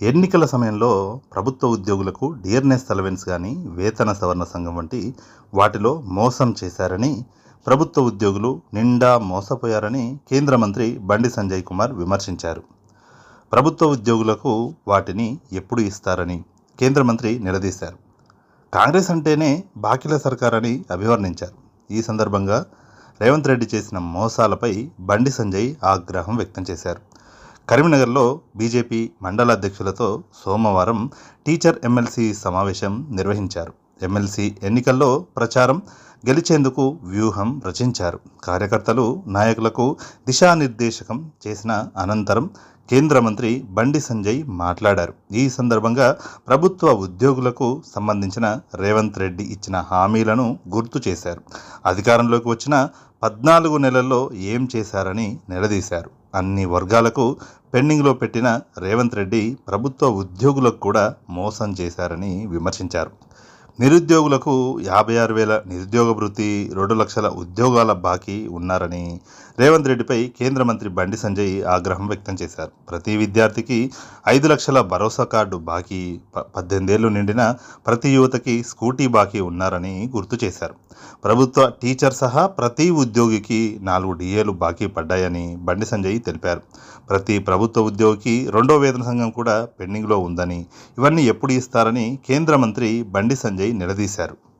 ఎన్నికల సమయంలో ప్రభుత్వ ఉద్యోగులకు డియర్నెస్ అలవెన్స్ కానీ వేతన సవరణ సంఘం వంటి వాటిలో మోసం చేశారని ప్రభుత్వ ఉద్యోగులు నిండా మోసపోయారని కేంద్ర మంత్రి బండి సంజయ్ కుమార్ విమర్శించారు. ప్రభుత్వ ఉద్యోగులకు వాటిని ఎప్పుడు ఇస్తారని కేంద్ర మంత్రి నిలదీశారు. కాంగ్రెస్ అంటేనే బాకిల సర్కారని అభివర్ణించారు. ఈ సందర్భంగా రేవంత్ రెడ్డి చేసిన మోసాలపై బండి సంజయ్ ఆగ్రహం వ్యక్తం చేశారు. కరీంనగర్లో బీజేపీ మండల అధ్యక్షులతో సోమవారం టీచర్ ఎమ్మెల్సీ సమావేశం నిర్వహించారు. ఎమ్మెల్సీ ఎన్నికల్లో ప్రచారం గెలిచేందుకు వ్యూహం రచించారు. కార్యకర్తలు నాయకులకు దిశానిర్దేశకం చేసిన అనంతరం కేంద్ర మంత్రి బండి సంజయ్ మాట్లాడారు. ఈ సందర్భంగా ప్రభుత్వ ఉద్యోగులకు సంబంధించిన రేవంత్ రెడ్డి ఇచ్చిన హామీలను గుర్తు చేశారు. అధికారంలోకి వచ్చిన పద్నాలుగు నెలల్లో ఏం చేశారని నిలదీశారు. అన్ని వర్గాలకు పెండింగ్లో పెట్టిన రేవంత్ రెడ్డి ప్రభుత్వ ఉద్యోగులకు కూడా మోసం చేశారని విమర్శించారు. నిరుద్యోగులకు యాభై ఆరు వేల నిరుద్యోగ వృత్తి రెండు లక్షల ఉద్యోగాల బాకీ ఉన్నారని రేవంత్ రెడ్డిపై కేంద్ర మంత్రి బండి సంజయ్ ఆగ్రహం వ్యక్తం చేశారు. ప్రతి విద్యార్థికి ఐదు లక్షల భరోసా కార్డు బాకీ పద్దెనిమిదేళ్ళు నిండిన ప్రతి యువతకి స్కూటీ బాకీ ఉన్నారని గుర్తు చేశారు. ప్రభుత్వ టీచర్ సహా ప్రతి ఉద్యోగికి నాలుగు డిఏలు బాకీ పడ్డాయని బండి సంజయ్ తెలిపారు. ప్రతి ప్రభుత్వ ఉద్యోగికి రెండో వేతన సంఘం కూడా పెండింగ్లో ఉందని ఇవన్నీ ఎప్పుడు ఇస్తారని కేంద్ర మంత్రి బండి సంజయ్ నిలదీశారు.